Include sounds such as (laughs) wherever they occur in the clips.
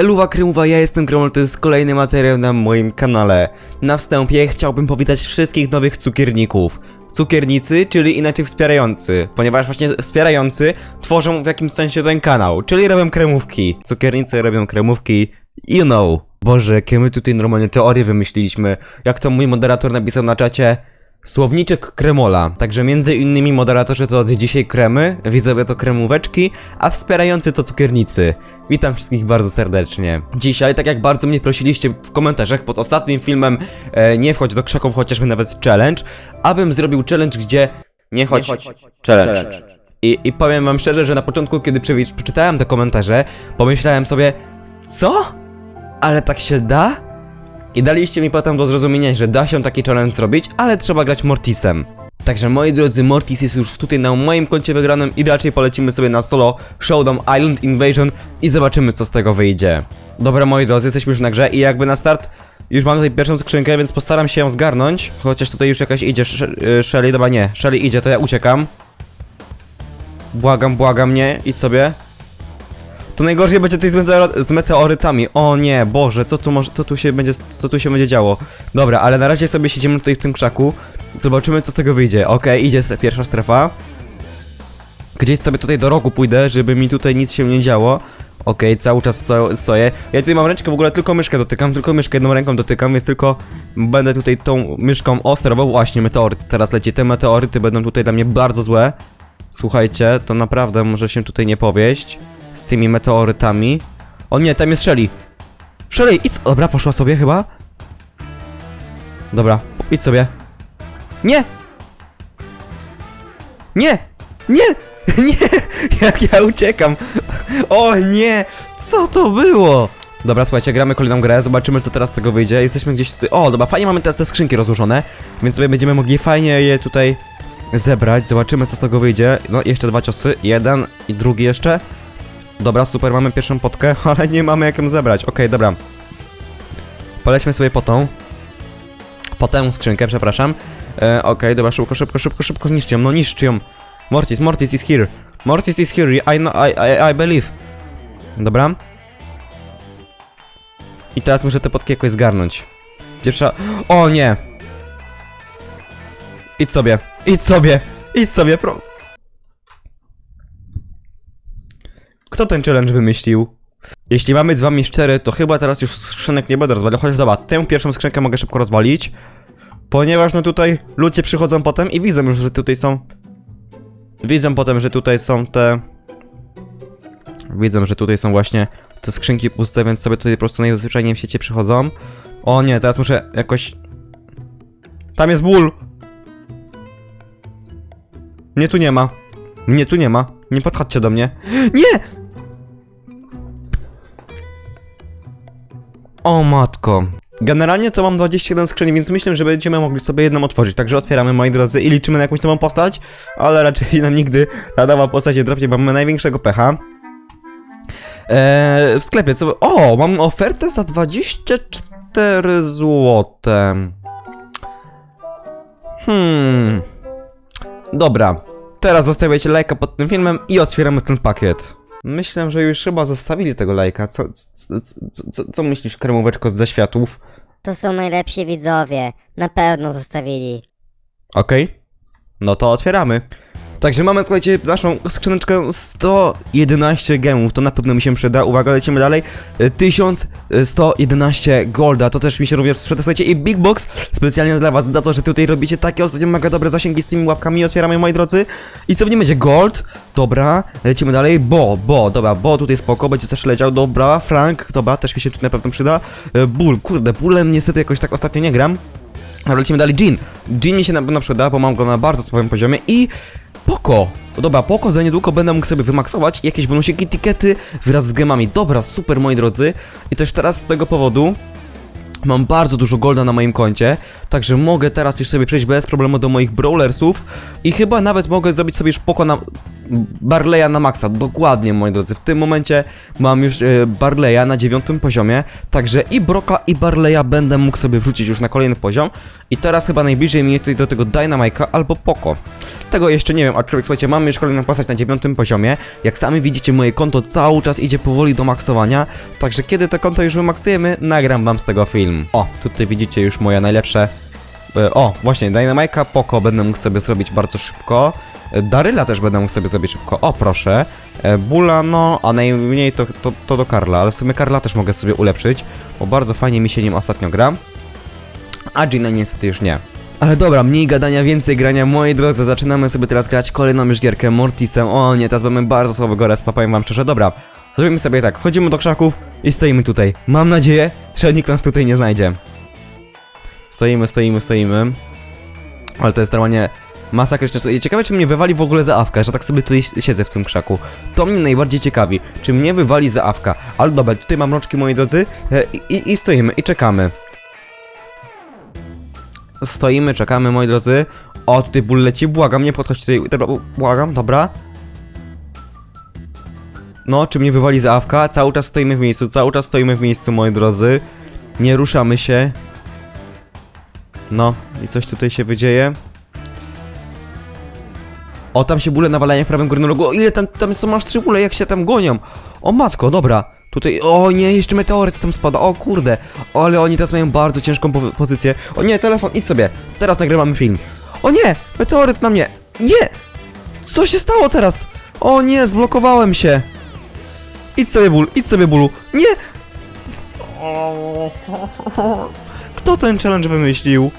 Eluwa Krymowa, ja jestem Kremol, to jest kolejny materiał na moim kanale. Na wstępie chciałbym powitać wszystkich nowych cukierników. Cukiernicy, czyli inaczej wspierający, ponieważ właśnie wspierający tworzą w jakimś sensie ten kanał, czyli robią kremówki. Cukiernicy robią kremówki, you know. Boże, jakie my tutaj normalnie teorie wymyśliliśmy. Jak to mój moderator napisał na czacie, Słowniczek kremola. Także między innymi moderatorzy to od dzisiaj kremy, widzowie to kremóweczki, a wspierający to cukiernicy. Witam wszystkich bardzo serdecznie. Dzisiaj, tak jak bardzo mnie prosiliście w komentarzach pod ostatnim filmem, e, nie wchodź do krzaków, chociażby nawet challenge, abym zrobił challenge, gdzie nie chodź, challenge. I, I powiem wam szczerze, że na początku, kiedy przeczytałem te komentarze, pomyślałem sobie, co? Ale tak się da? I daliście mi potem do zrozumienia, że da się taki challenge zrobić, ale trzeba grać Mortisem. Także moi drodzy, Mortis jest już tutaj na moim koncie wygranym i raczej polecimy sobie na solo Showdown Island Invasion i zobaczymy co z tego wyjdzie. Dobra moi drodzy, jesteśmy już na grze i jakby na start już mam tutaj pierwszą skrzynkę, więc postaram się ją zgarnąć. Chociaż tutaj już jakaś idzie y, Shelly, dobra nie, Shelly idzie, to ja uciekam. Błagam, błagam, nie, idź sobie. To najgorzej będzie tutaj z, meteoro z meteorytami. O nie, Boże, co tu może, co tu się będzie, co tu się będzie działo? Dobra, ale na razie sobie siedzimy tutaj w tym krzaku. Zobaczymy, co z tego wyjdzie. Okej, idzie stre pierwsza strefa. Gdzieś sobie tutaj do rogu pójdę, żeby mi tutaj nic się nie działo. Okej, cały czas sto stoję. Ja tutaj mam ręczkę, w ogóle tylko myszkę dotykam, tylko myszkę jedną ręką dotykam, więc tylko będę tutaj tą myszką ostrował. Właśnie, meteoryt teraz leci. Te meteoryty będą tutaj dla mnie bardzo złe. Słuchajcie, to naprawdę może się tutaj nie powieść z tymi meteorytami. O nie, tam jest Shelly. Shelly, idź. Dobra, poszła sobie chyba. Dobra, idź sobie. Nie! Nie! Nie! (laughs) Nie! Jak ja uciekam! O nie! Co to było? Dobra, słuchajcie, gramy kolejną grę, zobaczymy co teraz z tego wyjdzie. Jesteśmy gdzieś tutaj. O, dobra, fajnie mamy teraz te skrzynki rozłożone, więc sobie będziemy mogli fajnie je tutaj zebrać. Zobaczymy co z tego wyjdzie. No, jeszcze dwa ciosy. Jeden i drugi jeszcze. Dobra, super, mamy pierwszą potkę, (laughs) ale nie mamy jak ją zebrać. Okej, dobra. Polećmy sobie po tą. Po tę skrzynkę, przepraszam. E, Okej, dobra, szybko, szybko, szybko, szybko, niszcz ją, no niszcz ją. Mortis, Mortis is here. Mortis is here, I know, I, I, I believe. Dobra. I teraz muszę te potki jakoś zgarnąć. Pierwsza... O nie! Idź sobie, idź sobie, idź sobie, pro... Kto ten challenge wymyślił? Jeśli mamy z wami szczery, to chyba teraz już skrzynek nie będę rozwalił, chociaż dobra, tę pierwszą skrzynkę mogę szybko rozwalić. Ponieważ no tutaj ludzie przychodzą potem i widzą już, że tutaj są... Widzą potem, że tutaj są te... Widzą, że tutaj są właśnie te skrzynki puste, więc sobie tutaj po prostu najzwyczajniej w sieci przychodzą. O nie, teraz muszę jakoś... Tam jest ból! Mnie tu nie ma. Mnie tu nie ma. Nie podchodźcie do mnie. Nie! O matko. Generalnie to mam 21 skrzyni, więc myślę, że będziemy mogli sobie jedną otworzyć. Także otwieramy, moi drodzy, i liczymy na jakąś nową postać, ale raczej nam nigdy ta nowa postać nie dropnie, bo mamy największego pecha. Eee, w sklepie, co... O, mam ofertę za 24 złote. Hmm... Dobra, teraz zostawiajcie lajka pod tym filmem i otwieramy ten pakiet. Myślę, że już chyba zostawili tego lajka. Co, co, co, co, co myślisz, kremóweczko z zaświatów? To są najlepsi widzowie. Na pewno zostawili. Okej. No to otwieramy. Także mamy, słuchajcie, naszą skrzyneczkę 111 gemów, to na pewno mi się przyda. Uwaga, lecimy dalej. Y, 1111 golda, to też mi się również przyda. Słuchajcie, i Big Box specjalnie dla was, za to, że tutaj robicie takie ostatnio mega dobre zasięgi z tymi łapkami. Otwieramy, moi drodzy. I co w nim będzie? Gold. Dobra, lecimy dalej. Bo, bo, dobra, bo tutaj spoko, będzie też leciał. Dobra, Frank, dobra, też mi się tu na pewno przyda. Y, Bull, kurde, Bullem niestety jakoś tak ostatnio nie gram. Lecimy dalej, Jean. Jean mi się na pewno przyda, bo mam go na bardzo słabym poziomie i Poko! No dobra, Poko za niedługo będę mógł sobie wymaksować jakieś bonusiki, etykiety wraz z gemami. Dobra, super moi drodzy. I też teraz z tego powodu mam bardzo dużo golda na moim koncie, także mogę teraz już sobie przejść bez problemu do moich brawlersów i chyba nawet mogę zrobić sobie już Poko na... Barleya na maksa, dokładnie moi drodzy. W tym momencie mam już e, Barleya na dziewiątym poziomie, także i Broka i Barleya będę mógł sobie wrzucić już na kolejny poziom. I teraz chyba najbliżej mi jest tutaj do tego Dynamike'a albo Poco. Tego jeszcze nie wiem, aczkolwiek słuchajcie, mamy już kolejną postać na dziewiątym poziomie. Jak sami widzicie, moje konto cały czas idzie powoli do maksowania, także kiedy to konto już wymaksujemy, nagram wam z tego film. O, tutaj widzicie już moje najlepsze O, właśnie, Dynamike'a Poco będę mógł sobie zrobić bardzo szybko. E, Daryla też będę mógł sobie zrobić szybko. O, proszę. E, Bula, no, a najmniej to, to, to do Karla, ale w sumie Karla też mogę sobie ulepszyć, bo bardzo fajnie mi się nim ostatnio gra. A Gina niestety już nie. Ale dobra, mniej gadania, więcej grania. Moi drodzy, zaczynamy sobie teraz grać kolejną już gierkę Mortisem. O nie, teraz mamy bardzo słabego respa, powiem wam szczerze. Dobra, zrobimy sobie tak, wchodzimy do krzaków i stoimy tutaj. Mam nadzieję, że nikt nas tutaj nie znajdzie. Stoimy, stoimy, stoimy. Ale to jest normalnie masakryczne. I Ciekawe, czy mnie wywali w ogóle za awka, że tak sobie tutaj siedzę w tym krzaku. To mnie najbardziej ciekawi, czy mnie wywali za awka. Ale dobra, tutaj mam rączki, moi drodzy, e, i, i stoimy, i czekamy. Stoimy, czekamy, moi drodzy. O, tutaj ból leci, błagam, nie podchodź tutaj, dobra, błagam, dobra. No, czy mnie wywali za awka? Cały czas stoimy w miejscu, cały czas stoimy w miejscu, moi drodzy. Nie ruszamy się. No, i coś tutaj się wydzieje. O, tam się bóle nawalają w prawym górnym rogu. O, ile tam, tam są masz trzy bóle, jak się tam gonią. O matko, dobra. Tutaj, o nie, jeszcze meteoryt tam spada, o kurde. O, ale oni teraz mają bardzo ciężką po pozycję. O nie, telefon, idź sobie. Teraz nagrywamy film. O nie, meteoryt na mnie. Nie! Co się stało teraz? O nie, zblokowałem się. Idź sobie ból, idź sobie bólu. Nie! Kto ten challenge wymyślił?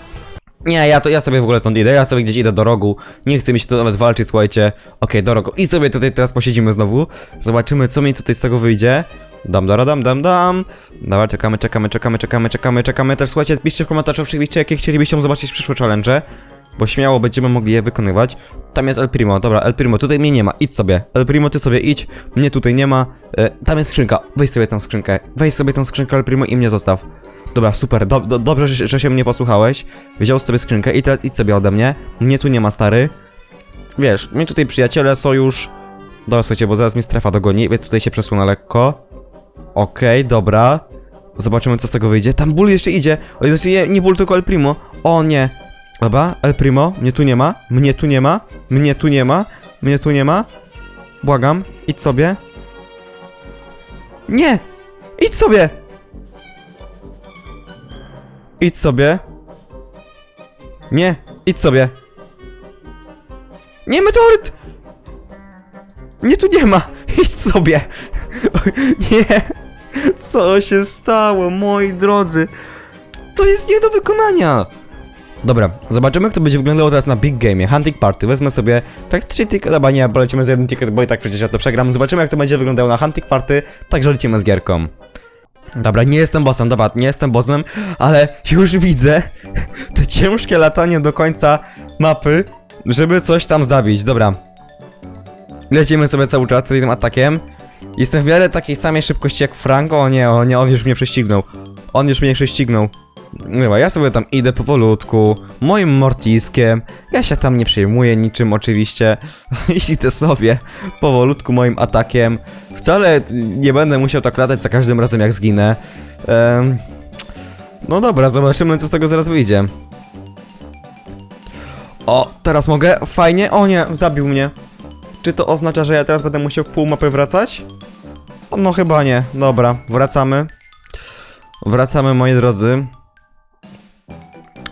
Nie, ja to ja sobie w ogóle stąd idę, ja sobie gdzieś idę do rogu. Nie chcę mi się tu nawet walczyć, słuchajcie. Okej, do rogu. I sobie tutaj teraz posiedzimy znowu. Zobaczymy, co mi tutaj z tego wyjdzie. Dam, dam, dam, dam, dam. Dobra, czekamy, czekamy, czekamy, czekamy, czekamy, czekamy. Też słuchajcie, piszcie w komentarzach oczywiście, jakie chcielibyście zobaczyć przyszłe challenge. Bo śmiało będziemy mogli je wykonywać. Tam jest El Primo, dobra, El Primo, tutaj mnie nie ma, idź sobie. El Primo, ty sobie idź, mnie tutaj nie ma. E, tam jest skrzynka, weź sobie tą skrzynkę. Weź sobie tą skrzynkę El Primo i mnie zostaw. Dobra, super, do, do, dobrze, że, że się mnie posłuchałeś. Wziął sobie skrzynkę i teraz idź sobie ode mnie. Mnie tu nie ma, stary. Wiesz, mnie tutaj przyjaciele, sojusz. Dobra, słuchajcie, bo zaraz mi strefa dogoni, więc tutaj się przesunę lekko. Okej, dobra. Zobaczymy, co z tego wyjdzie. Tam ból jeszcze idzie. O, znaczy nie, nie ból, tylko El Primo. O nie. Dobra, El Primo, mnie tu nie ma. Mnie tu nie ma. Mnie tu nie ma. Mnie tu nie ma. Błagam, idź sobie. Nie! Idź sobie! Idź sobie. Nie, idź sobie. Nie, meteoryt! Nie, tu nie ma. (laughs) Idź sobie. (laughs) Nie. Co się stało, moi drodzy? To jest nie do wykonania. Dobra, zobaczymy jak to będzie wyglądało teraz na Big Game, Hunting Party. Wezmę sobie tak trzy tickety, chyba nie, polecimy z jeden ticket, bo i tak przecież ja to przegram. Zobaczymy jak to będzie wyglądało na Hunting Party, także lecimy z gierką. Dobra, nie jestem bossem, dobra, nie jestem bossem, ale już widzę to ciężkie latanie do końca mapy, żeby coś tam zabić, dobra. Lecimy sobie cały czas tutaj tym atakiem. Jestem w miarę takiej samej szybkości jak Frank, o nie, o nie, on już mnie prześcignął. On już mnie prześcignął. Chyba, ja sobie tam idę powolutku, moim mortiskiem, ja się tam nie przejmuję niczym oczywiście, (laughs) idę sobie powolutku moim atakiem, wcale nie będę musiał tak latać za każdym razem jak zginę. Em, no dobra, zobaczymy co z tego zaraz wyjdzie. O, teraz mogę? Fajnie? O nie, zabił mnie. Czy to oznacza, że ja teraz będę musiał pół mapy wracać? No chyba nie. Dobra, wracamy. Wracamy, moi drodzy.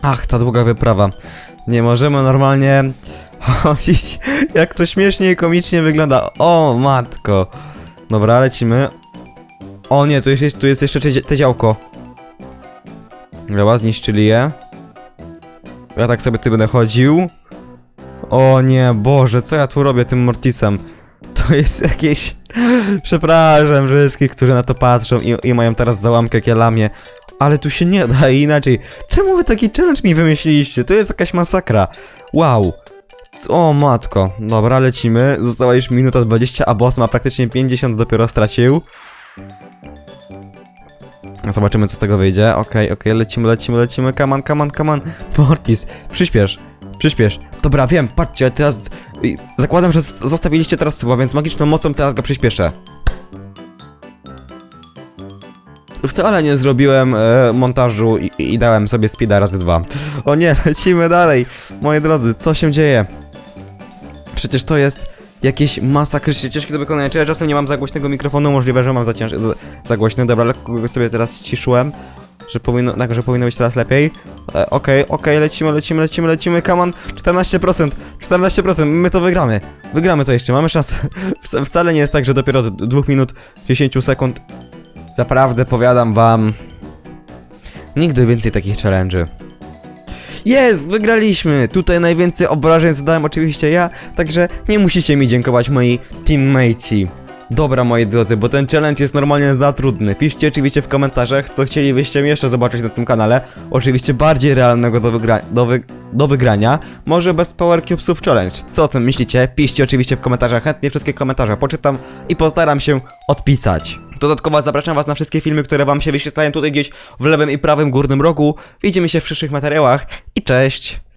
Ach, ta długa wyprawa. Nie możemy normalnie chodzić. Jak to śmiesznie i komicznie wygląda. O, matko. Dobra, lecimy. O nie, tu jest, tu jest jeszcze te, działko. Dobra, zniszczyli je. Ja tak sobie tu będę chodził. O nie, Boże, co ja tu robię tym Mortisem? To jest (laughs) jakieś... Przepraszam wszystkich, którzy na to patrzą i, i mają teraz załamkę jak. Ale tu się nie da (laughs) inaczej. Czemu wy taki challenge mi wymyśliliście? To jest jakaś masakra. Wow. O matko. Dobra, lecimy. Została już minuta 20, a boss ma praktycznie 50 dopiero stracił. Zobaczymy co z tego wyjdzie. Okej, okej, lecimy, lecimy, lecimy. Come on, come on, come on. (laughs) Mortis, przyspiesz. Przyspiesz. Dobra, wiem, patrzcie, teraz... y, Zakładam, że zostawiliście teraz suba, więc magiczną mocą teraz go przyspieszę. Wcale nie zrobiłem e, montażu i, i dałem sobie speeda razy dwa. O nie, (laughs) lecimy dalej. Moi drodzy, co się dzieje? Przecież to jest jakieś masakryczne ciężkie do wykonania. Czy ja czasem nie mam za głośnego mikrofonu? Możliwe, że mam za, cięż... za, za głośny. Dobra, lekko go sobie teraz ściszyłem. Że powinno, tak, że powinno być teraz lepiej. E, Okej, okej, lecimy, lecimy, lecimy, lecimy, come on. 14%, 14%, my to wygramy. Wygramy to jeszcze, mamy szansę. (laughs) Wca- Wcale nie jest tak, że dopiero od 2 minut 10 sekund. Zaprawdę powiadam wam. Nigdy więcej takich challenge'y. Jest, wygraliśmy! Tutaj najwięcej obrażeń zadałem oczywiście ja, także nie musicie mi dziękować moi teammateci. Dobra moi drodzy, bo ten challenge jest normalnie za trudny. Piszcie oczywiście w komentarzach, co chcielibyście jeszcze zobaczyć na tym kanale. Oczywiście bardziej realnego do, wygra do, wy do wygrania. Może bez Power Cube Sub Challenge. Co o tym myślicie? Piszcie oczywiście w komentarzach, chętnie wszystkie komentarze poczytam i postaram się odpisać. Dodatkowo zapraszam was na wszystkie filmy, które wam się wyświetlają tutaj gdzieś w lewym i prawym górnym rogu. Widzimy się w przyszłych materiałach i cześć!